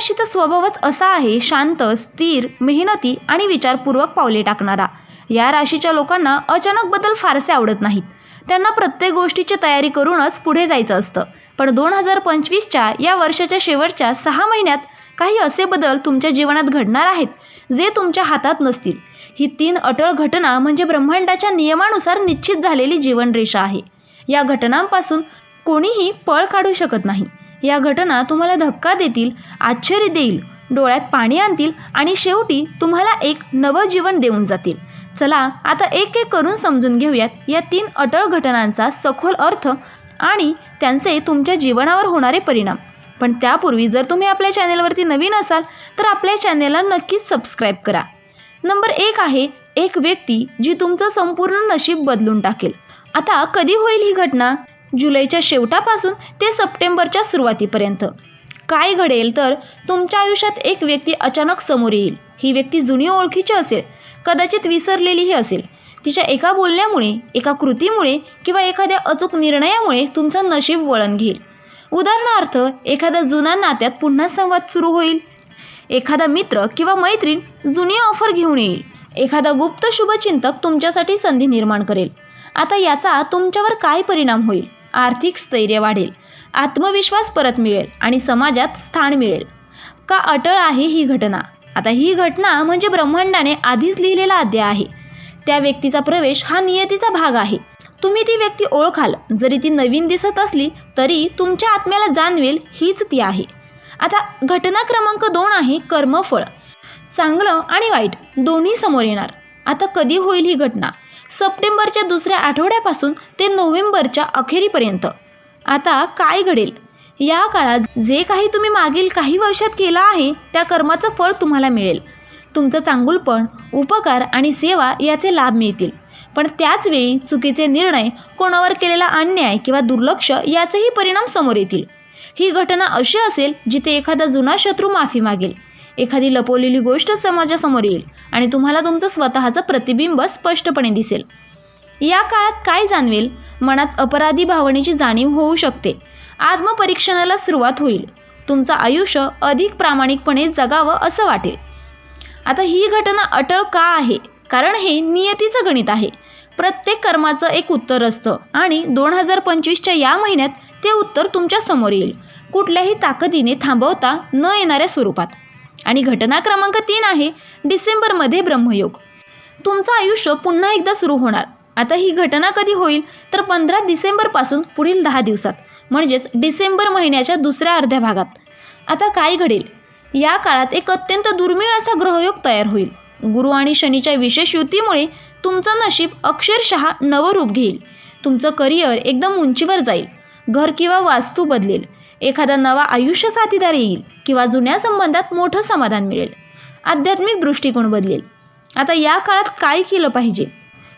राशीचा स्वभावच असा आहे शांत स्थिर मेहनती आणि विचारपूर्वक पावले टाकणारा. या राशीच्या लोकांना अचानक बदल फारसे आवडत नाहीत. त्यांना प्रत्येक गोष्टीची तयारी करूनच पुढे जायचं असतं. पण दोन हजार पंचवीसच्या या वर्षाच्या शेवटच्या सहा महिन्यात काही असे बदल तुमच्या जीवनात घडणार आहेत जे तुमच्या हातात नसतील. ही तीन अटळ घटना म्हणजे ब्रह्मांडाच्या नियमानुसार निश्चित झालेली जीवनरेषा आहे. या घटनांपासून कोणीही पळ काढू शकत नाही. या घटना तुम्हाला धक्का देतील आश्चर्य देईल. डोळ्यात पाणी आणतील आणि शेवटी तुम्हाला एक नवजीवन देऊन जातील. चला आता एक एक करून समजून घेऊयात या तीन अटळ घटनांचा सखोल अर्थ आणि त्यांचे तुमच्या जीवनावर होणारे परिणाम. पण त्यापूर्वी जर तुम्ही आपल्या चॅनेलवरती नवीन असाल तर आपल्या चॅनेलला नक्कीच सबस्क्राईब करा. नंबर एक आहे एक व्यक्ती जी तुमचं संपूर्ण नशीब बदलून टाकेल. आता कधी होईल ही घटना? जुलैच्या शेवटापासून ते सप्टेंबरच्या सुरुवातीपर्यंत. काय घडेल तर तुमच्या आयुष्यात एक व्यक्ती अचानक समोर येईल. ही व्यक्ती जुनी ओळखीची असेल कदाचित विसरलेलीही असेल. तिच्या एका बोलण्यामुळे एका कृतीमुळे किंवा एखाद्या अचूक निर्णयामुळे तुमचं नशीब वळण घेईल. उदाहरणार्थ एखाद्या जुन्या नात्यात पुन्हा संवाद सुरू होईल. एखादा मित्र किंवा मैत्रीण जुनी ऑफर घेऊन येईल. एखादा गुप्त शुभचिंतक तुमच्यासाठी संधी निर्माण करेल. आता याचा तुमच्यावर काय परिणाम होईल? आर्थिक स्थैर्य वाढेल आत्मविश्वास परत मिळेल आणि समाजात स्थान मिळेल. का अटळ आहे ही घटना? आता ही घटना म्हणजे ब्रह्मांडाने आधीच लिहिलेला अध्याय आहे. त्या व्यक्तीचा प्रवेश हा नियतीचा भाग आहे. तुम्ही ती व्यक्ती ओळखाल. जरी ती नवीन दिसत असली तरी तुमच्या आत्म्याला जाणवेल हीच ती आहे. आता घटना क्रमांक दोन आहे कर्मफळ. चांगलं आणि वाईट दोन्ही समोर येणार. आता कधी होईल ही घटना? सप्टेंबरच्या दुसऱ्या आठवड्यापासून ते नोव्हेंबरच्या अखेरीपर्यंत. आता काय घडेल? या काळात जे काही तुम्ही मागील काही वर्षात केलं आहे त्या कर्माचं फळ तुम्हाला मिळेल. तुमचं चांगुलपण उपकार आणि सेवा याचे लाभ मिळतील. पण त्याचवेळी चुकीचे निर्णय कोणावर केलेला अन्याय किंवा दुर्लक्ष याचेही परिणाम समोर येतील. ही घटना अशी असेल जिथे एखादा जुना शत्रू माफी मागेल. एखादी लपवलेली गोष्ट समाजासमोर येईल आणि तुम्हाला तुमचं स्वतःचं प्रतिबिंब स्पष्टपणे दिसेल. या काळात काय जाणवेल? मनात अपराधी भावनेची जाणीव होऊ शकते. आत्मपरीक्षणाला सुरुवात होईल. तुमचं आयुष्य अधिक प्रामाणिकपणे जगावं असं वाटेल. आता ही घटना अटळ का आहे? कारण हे नियतीचं गणित आहे. प्रत्येक कर्माचं एक उत्तर असतं आणि दोन हजार पंचवीसच्या या महिन्यात ते उत्तर तुमच्यासमोर येईल. कुठल्याही ताकदीने थांबवता न येणाऱ्या स्वरूपात. आणि घटना क्रमांक तीन आहे डिसेंबरमध्ये ब्रह्मयोग. तुमचं आयुष्य पुन्हा एकदा सुरू होणार. आता ही घटना कधी होईल? तर पंधरा डिसेंबरपासून पुढील दहा दिवसात म्हणजेच डिसेंबर महिन्याच्या दुसऱ्या अर्ध्या भागात. आता काय घडेल? या काळात एक अत्यंत दुर्मिळ असा ग्रहयोग तयार होईल. गुरु आणि शनीच्या विशेष युतीमुळे तुमचं नशीब अक्षरशः नवं रूप घेईल. तुमचं करिअर एकदम उंचीवर जाईल. घर किंवा वास्तू बदलेल. एखादा नवा आयुष्य साथीदार येईल किंवा जुन्या संबंधात मोठं समाधान मिळेल. आध्यात्मिक दृष्टिकोन बदलेल. आता या काळात काय केलं पाहिजे?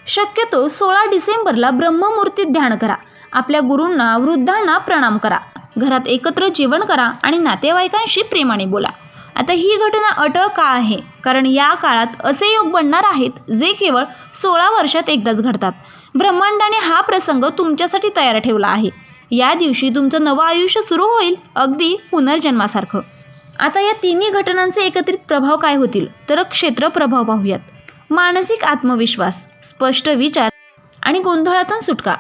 शक्यतो सोळा डिसेंबरला ब्रह्ममूर्तीत ध्यान करा. आपल्या गुरूंना वृद्धांना प्रणाम करा. घरात एकत्र जेवण करा आणि नातेवाईकांशी प्रेमाने बोला. आता ही घटना अटळ का आहे कारण या काळात असे योग बनणार आहेत जे केवळ सोळा वर्षात एकदाच घडतात. ब्रह्मांडाने हा प्रसंग तुमच्यासाठी तयार ठेवला आहे. या दिवशी तुमचं नवं आयुष्य सुरू होईल अगदी पुनर्जन्मासारखं. आता या तिन्ही घटनांचे एकत्रित प्रभाव काय होतील? तर क्षेत्र प्रभाव पाहूयात. मानसिक आत्मविश्वास स्पष्ट विचार आणि गोंधळातून सुटका.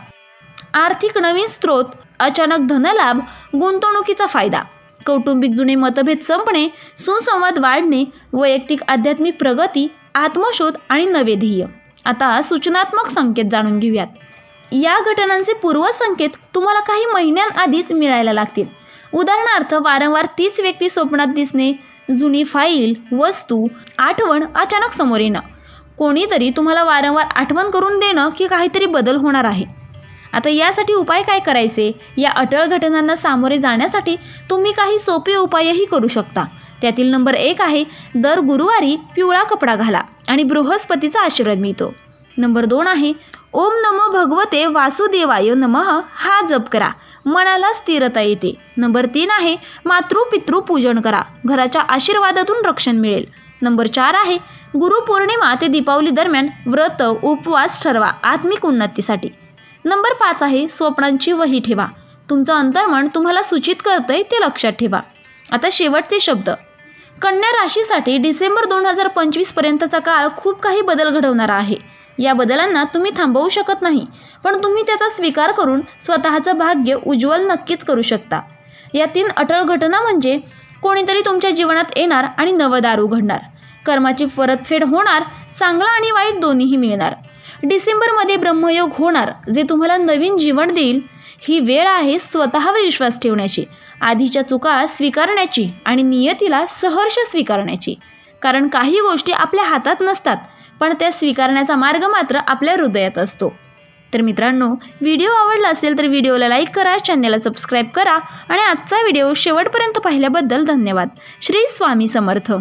आर्थिक नवीन स्रोत अचानक धनलाभ गुंतवणुकीचा फायदा. कौटुंबिक जुने मतभेद संपणे सुसंवाद वाढणे वैयक्तिक आध्यात्मिक प्रगती आत्मशोध आणि नवे ध्येय. आता सूचनात्मक संकेत जाणून घेऊयात. या घटनांचे पूर्वसंकेत तुम्हाला काही महिन्यांआधीच मिळायला लागतील. उदाहरणार्थ वारंवार तीच व्यक्ती स्वप्नात दिसणे जुनी फाईल वस्तू आठवण अचानक समोर येणं. कोणीतरी तुम्हाला वारंवार आठवण करून देणं की काहीतरी बदल होणार आहे. आता यासाठी उपाय काय करायचे? या अटळ घटनांना सामोरे जाण्यासाठी तुम्ही काही सोपे उपायही करू शकता. त्यातील नंबर एक आहे दर गुरुवारी पिवळा कपडा घाला आणि बृहस्पतीचा आशीर्वाद मिळतो. नंबर दोन आहे ओम नमो भगवते वासुदेवाय नमः. हा जप करा. मनाला स्थिरता येते. नंबर तीन आहे मातृपितृ पूजन करा. घराच्या आशीर्वादातून रक्षण मिळेल. नंबर चार आहे गुरुपौर्णिमा ते दीपावली दरम्यान व्रत उपवास ठरवा. आत्मिक उन्नतीसाठी. नंबर पाच आहे स्वप्नांची वही ठेवा. तुमचं अंतर्मन तुम्हाला सूचित करतंय ते लक्षात ठेवा. आता शेवटचे शब्द. कन्या राशीसाठी डिसेंबर दोन हजार पंचवीसपर्यंतचा काळ खूप काही बदल घडवणारा आहे. या बदलांना तुम्ही थांबवू शकत नाही पण तुम्ही त्याचा स्वीकार करून स्वतःचं भाग्य उज्ज्वल नक्कीच करू शकता. या तीन अटळ घटना म्हणजे कोणीतरी तुमच्या जीवनात येणार आणि नवं दार उघडणार कर्माची परतफेड होणार चांगलं आणि वाईट दोन्हीही मिळणार. डिसेंबरमध्ये ब्रह्मयोग होणार जे तुम्हाला नवीन जीवन देईल. ही वेळ आहे स्वतःवर विश्वास ठेवण्याची आधीच्या चुका स्वीकारण्याची आणि नियतीला सहर्ष स्वीकारण्याची. कारण काही गोष्टी आपल्या हातात नसतात पण त्या स्वीकारण्याचा मार्ग मात्र आपल्या हृदयात असतो. तर मित्रांनो व्हिडिओ आवडला असेल तर व्हिडिओला लाईक करा चॅनलला सबस्क्राईब करा आणि आजचा व्हिडिओ शेवटपर्यंत पाहिल्याबद्दल धन्यवाद. श्री स्वामी समर्थ.